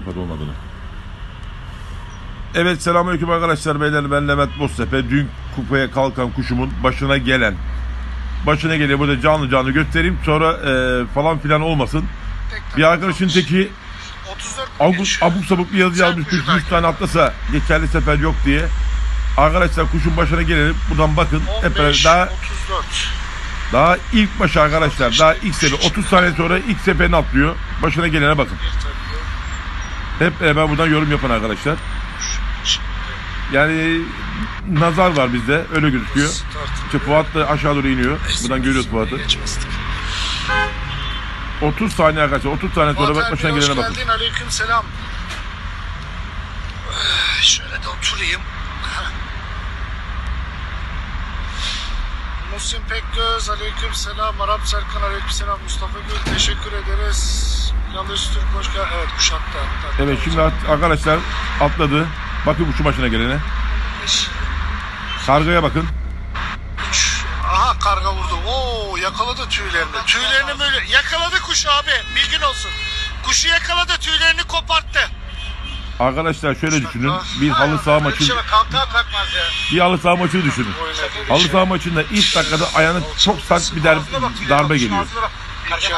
Fatih olmadığını. Evet selamünaleyküm arkadaşlar beyler ben Levent Boztepe. Dün kupaya kalkan kuşumun başına gelen başına geliyor burada canlı canlı göstereyim sonra e, falan filan olmasın. Bir arkadaşın teki 34 abuk, abuk sabuk bir yazı yazmış kuşu 100 takip tane atlasa geçerli sefer yok diye. Arkadaşlar kuşun başına gelelim buradan bakın. Hep beraber 15, daha 34. daha ilk başı arkadaşlar daha ilk sefer 30 saniye sonra ilk seferini atlıyor. Başına gelene bakın. Hep beraber buradan yorum yapın arkadaşlar. Yani nazar var bizde öyle gözüküyor. İşte Fuat da aşağı doğru iniyor. Buradan görüyoruz Fuat'ı. 30 saniye arkadaşlar 30 saniye sonra bak başına gelene bakın. geldin. Aleyküm selam. Şöyle de oturayım. Muhsin Pekgöz, aleyküm selam. Arap Serkan, aleyküm selam. Mustafa Gül, teşekkür ederiz. Hoş geldin. Evet, kuşattı. hatta. Evet şimdi at- arkadaşlar atladı. Bakın şu başına gelene. Beş, Kargaya bakın. üç. Aha karga vurdu. Oo yakaladı tüylerini. Tüylerini böyle yakaladı kuş abi. Bilgin olsun. Kuşu yakaladı, tüylerini koparttı. Arkadaşlar şöyle düşünün. Bir halı saha maçı kalkmaz ya. bir halı saha maçını düşünün. Halı saha maçında ilk dakikada ayağına çok sert bir der- darbe geliyor.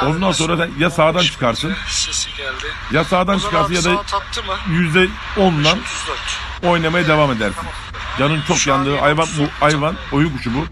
Ondan sonra da ya sağdan çıkarsın Sesi geldi. ya sağdan çıkarsın ya da yüzde onla 34. oynamaya devam edersin. Canın çok yandığı hayvan bu hayvan oyun kuşu bu.